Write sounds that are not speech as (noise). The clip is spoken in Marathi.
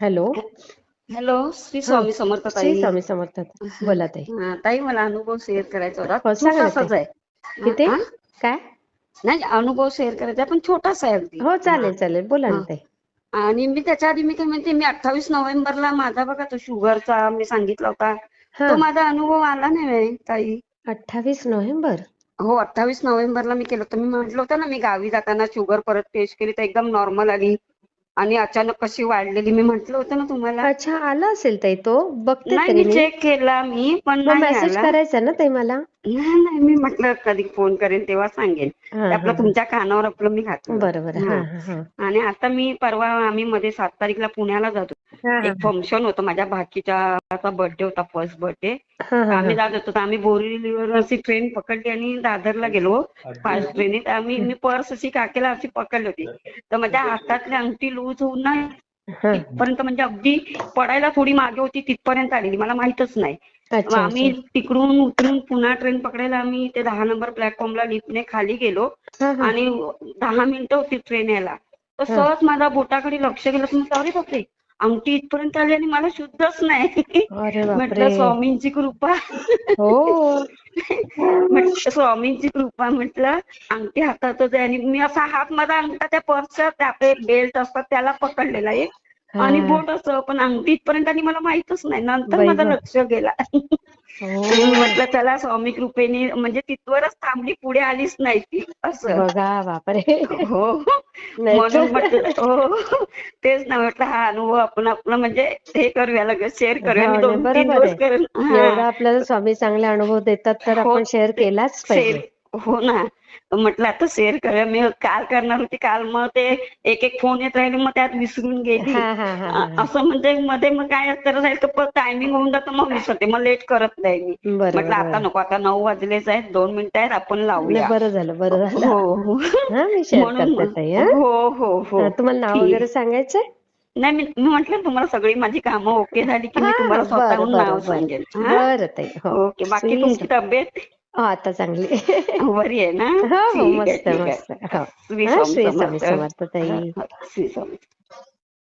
हॅलो. हॅलो श्री स्वामी समर्थ श्री ताई स्वामी समर्थ बोला ताई. ताई मला अनुभव शेअर करायचा होता. हो, छोटासाच. आहे. किती? काय? नाही अनुभव शेअर करायचा पण छोटासा आहे हो चालेल चालेल. बोला ना. ताई. आणि मी त्याच्या आधी मी काय म्हणते मी अठ्ठावीस नोव्हेंबरला माझा बघा तो शुगरचा मी सांगितला होता. तो माझा अनुभव आला नाही ताई. अठ्ठावीस नोव्हेंबर? हो अठ्ठावीस नोव्हेंबरला मी केलं होतं. मी म्हटलं होतं ना मी गावी जाताना शुगर परत टेस्ट केली तर एकदम नॉर्मल आली. आणि अचानक कशी वाढलेली मी म्हटलं होतं ना तुम्हाला. अच्छा आला असेल ताई तो? बघते नाही तरी मी मी. चेक केला मी पण मग नाही मेसेज आला. करायचा ना ताई मला? नाही नाही मी म्हटलं कधी फोन करेन तेव्हा सांगेन. हा ते आपलं हा तुमच्या कानावर आपलं मी घातलं. बरोबर हा हा. हा हा. आणि आता मी परवा आम्ही मध्ये सात तारीखला पुण्याला जातो हा एक फंक्शन होतं माझ्या भाचीचा बर्थडे होता फर्स्ट बर्थडे हा हा आम्ही हा जात होतो तर आम्ही बोरिवलीवर अशी ट्रेन पकडली आणि दादरला गेलो. फास्ट ट्रेनीत आम्ही मी पर्स अशी काकेला अशी पकडली होती. तर माझ्या हातातली अंगठी लूज होऊन ना हा. तिथपर्यंत म्हणजे अगदी पडायला थोडी मागे होती तिथपर्यंत आलेली. मला माहितच नाही. आम्ही तिकडून उतरून पुन्हा ट्रेन पकडायला आम्ही ते दहा नंबर प्लॅटफॉर्मला लिफ्टने खाली गेलो. आणि दहा मिनिटं होती ट्रेन यायला. तर. सहज माझा बोटाकडे लक्ष गेलं तर अरे बापरे. अंगठी इथपर्यंत आली आणि मला शुद्धच नाही. म्हटलं स्वामींची कृपा. हो. म्हटलं स्वामींची कृपा म्हटलं अंगठी हातातच आहे आणि मी असा हात माझा अंगठा त्या पर्सच्या त्या आपले बेल्ट असतात त्याला पकडलेला एक आणि हा. बोट असं पण अंगठी इथपर्यंत आणि मला माहितच नाही. नंतर माझं. लक्ष गेला. हो. मी म्हटलं चला स्वामी कृपेने म्हणजे तिथवरच थांबली पुढे आलीच नाही ती. असं. बघा बापरे. हो. म्हणून म्हटलं हो. तेच ना म्हटलं हा अनुभव आपण आपलं म्हणजे हे करूया लगेच शेअर करूया. मी हो, दोन नाही, तीन दिवस. करेन हा. आपल्याला स्वामी चांगले अनुभव देतात तर हो, आपण शेअर ते- केलाच पाहिजे. हो ना. म्हटलं आता शेअर करूया. मी काल करणार होती काल मग ते एक एक फोन येत राहिले मग त्यात विसरून गेली. असं म्हणजे मध्ये मग काय तर टायमिंग होऊन जातं मग विसरते. मग लेट करत नाही मी. म्हटलं आता. नको आता नऊ वाजलेच आहेत दोन मिनिटं आहेत आपण लावूया. बरं झालं बरं झालं. हो हो. हा हा. हो तुम्हाला नाव. वगैरे सांगायचंय? नाही मी मी म्हटलं तुम्हाला सगळी माझी कामं ओके झाली की मी तुम्हाला स्वतःहून नाव सांगेन. बरं हा? ओके बाकी तुमची तब्येत? आता चांगली. (laughs) बरी आहे ना? हो हो मस्त मस्त. हो. श्री स्वामी समर्थ. ताई. श्री स्वामी.